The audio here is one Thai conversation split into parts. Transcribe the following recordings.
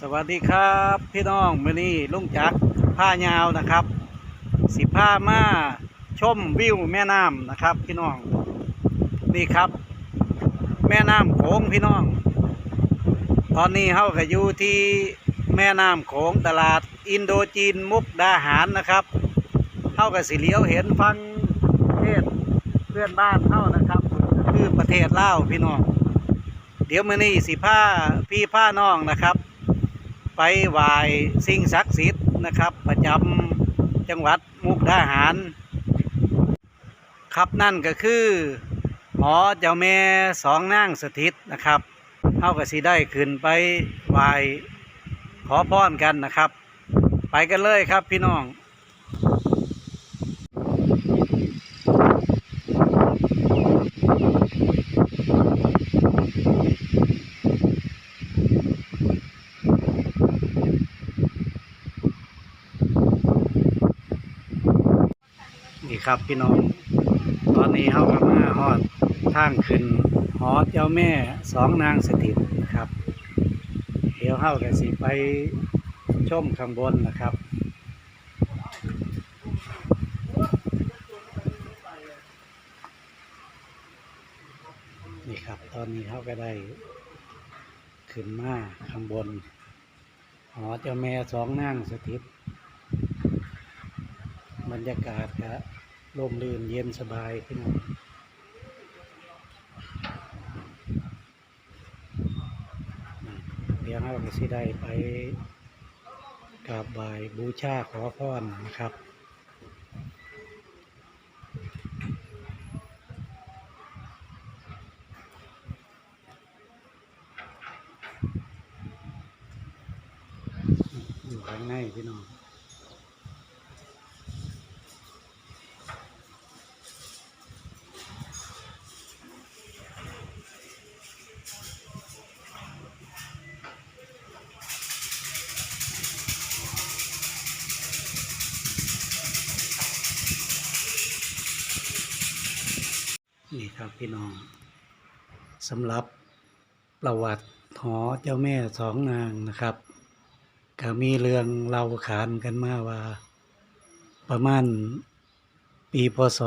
สวัสดีครับพี่น้องมื่อนี้ลุงจักผ้ายาวนะครับ สิผ้ามาชมวิวแม่น้ำนะครับ พี่น้องนี่ครับ แม่น้ำโขงพี่น้อง ตอนนี้เขาก็อยู่ที่แม่น้ำโขงตลาดอินโดจีนมุกดาหารนะครับเขาก็สิเลี้ยวเห็นฟังประเทศเพื่อนบ้านเขานะครับ คือประเทศลาวพี่น้องเดี๋ยวมื้อนี้สิพาพี่พาน้องนะครับ ไปไหว้สิ่งศักดิ์สิทธิ์นะครับ ประจำจังหวัดมุกดาหาร ครับนั่นก็คือหอเจ้าแม่สองนางสถิตนะครับเฮากับสีได้ขึ้นไปไหว้ขอพรกันนะครับ ไปกันเลยครับพี่น้อง ครับพี่น้อง ตอนนี้เฮากำลังมาฮอดทางขึ้นหอเจ้าแม่สองนางสถิตนะครับ เดี๋ยวเฮากันสิไปชมข้างบนนะครับนี่ครับตอนนี้เขาก็ได้ ขึ้นมาข้างบนหอเจ้าแม่สองนางสถิตบรรยากาศก็ร่ ลมรื่นเย็นสบายพี่น้องเดี๋ยวเราก็สิได้ไปกราบไหว้บูชาขอพรนะครับอยู่ข้างในพี่น้อง ครับพี่น้องสำหรับประวัติหอเจ้าแม่สองนางนะครับ ก็มีเรื่องเล่าขานกันมาว่า ประมาณปีพศ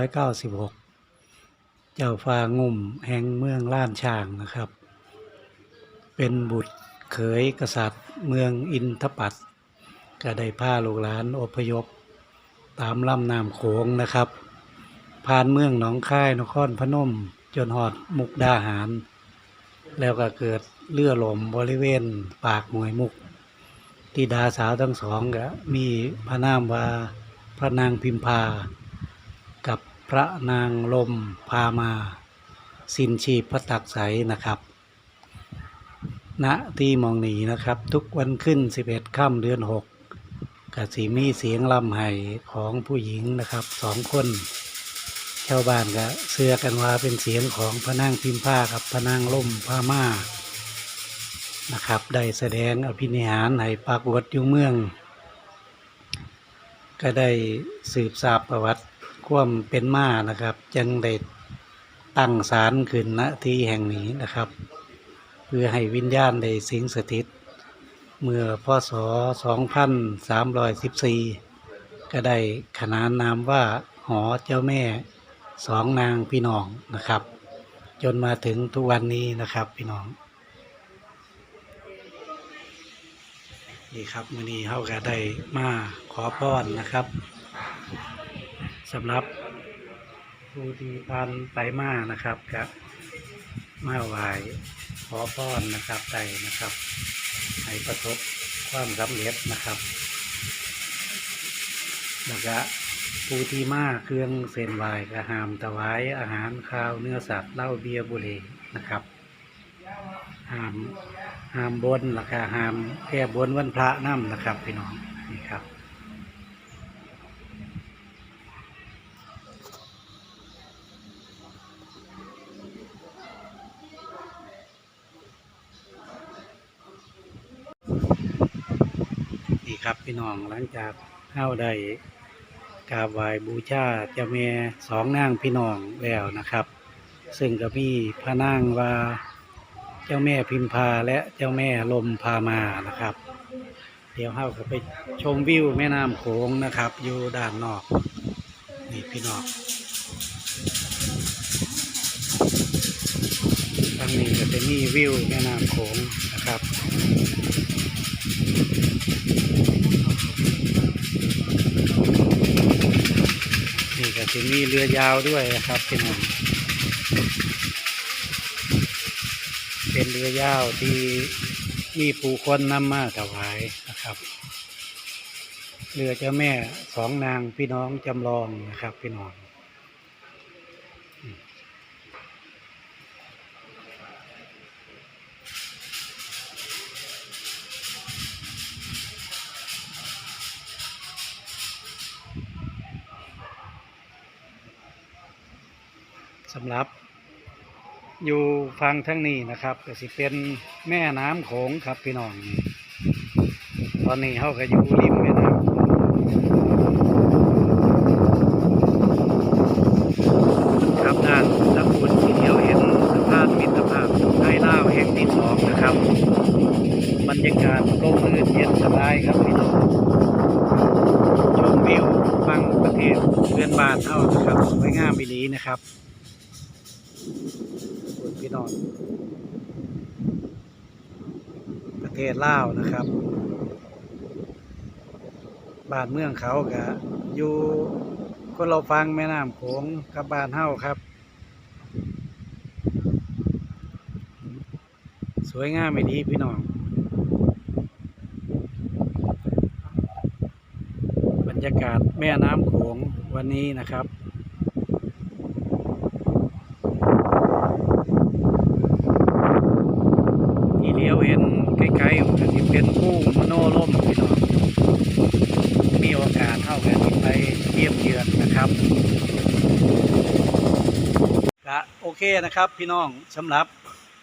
1896 เจ้าฟ้างุ่มแห่งเมืองล้านช่างนะครับ เป็นบุตรเขยกษัตริย์เมืองอินทปัตก็ได้พาลูกหลานอพยพ ตามลำน้ำโขงนะครับ ผ่านเมืองหนองคายนครพนม จนหอดมุกดาหาร แล้วก็เกิดเลื่อหลมบริเวณปากหมวยมุกที่ดาสาวทั้งสองก็มีพระนามว่าพระนางพิมพา กับพระนางลมพามา สินชีพพระตักใสนะครับณที่มองหนีนะครับ ทุกวันขึ้น 11ค่ำเดือน 6กสีมีเสียงลำไห้ของผู้หญิงนะครับสองคน ชาวบ้านก็เชื่อกันว่าเป็นเสียงของพระนางพิมพากับพระนางล่มพามานะครับได้แสดงอภินิหารให้ปรากฏอยู่เมือง ก็ได้สืบทราบประวัติความเป็นมานะครับ จึงได้ตั้งศาลขึ้นณที่แห่งนี้นะครับ เพื่อให้วิญญาณได้สิงสถิต เมื่อพศ 2314 ก็ได้ขนานนามว่าหอเจ้าแม่ สองนางพี่น้องนะครับ จนมาถึงทุกวันนี้นะครับพี่น้อง นี่ครับมือนี้เขาก็ได้มาขอพรนะครับสำหรับผู้ที่ผ่านไปมานะครับก็มาไหว้ขอพรนะครับใดนะครับให้ประสบความสำเร็จนะครับแล้วก็ ผู้ที่มาเครื่องเส้นไหวก็หามถวายอาหารข้าวเนื้อสัตว์เหล้าเบียร์บุหรี่นะครับหามหามบนแล้วก็หามแก้บนวันพระน้ำนะครับพี่น้องนี่ครับนี่ครับพี่น้องหลังจากเข้าได้ กราบไหว้บูชาเจ้าแม่สองนางพี่น้องแล้วนะครับ ซึ่งก็มีพระนางว่าเจ้าแม่พิมพาและเจ้าแม่ลมพามานะครับ เดี๋ยวเราก็ไปชมวิวแม่น้ำโขงนะครับ อยู่ด้านนอกนี่พี่น้องทางนี้ก็จะมีวิวแม่น้ำโขงนะครับ นี่ ก็จะมีเรือยาวด้วยนะครับพี่น้องเป็นเรือยาวที่มีผู้คนนำมาถวายนะครับ เรือเจ้าแม่สองนางพี่น้องจำลองนะครับพี่น้อง สำหรับ อยู่ฟังทั้งนี้นะครับก็สิเป็นแม่น้ำโขงครับพี่น้อง ตอนนี้เขาก็อยู่ริมแม่น้ำครับด้านตะกุนที่เดียวเห็นสะพานมิตรภาพไทยลาวแห่งที่สองนะครับ บรรยากาศร่มรื่นเย็นสบายครับพี่น้องชมวิวฟังประเทศเพื่อนบ้านเท่านะครับสวยงามอีหลีนะครับ พี่น้องประเทศลาวนะครับ บ้านเมืองเขากะอยู่คนเราฟังแม่น้ำโขงกับบ้านเฮาครับ สวยงามไม่ดีพี่น้องบรรยากาศแม่น้ำโขงวันนี้นะครับ ที่เลี้ยวเห็นใกล้ๆก็สิเป็นผู้มโนล่มพี่น้องมีโอกาสเท่ากันที่ไปเยี่ยมเยือนนะครับ ก็โอเคนะครับ พี่น้องสำหรับ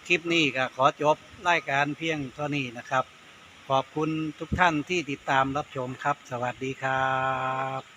คลิปนี้ก็ขอจบรายการเพียงเท่านี้นะครับ ขอบคุณทุกท่านที่ติดตามรับชมครับ สวัสดีครับ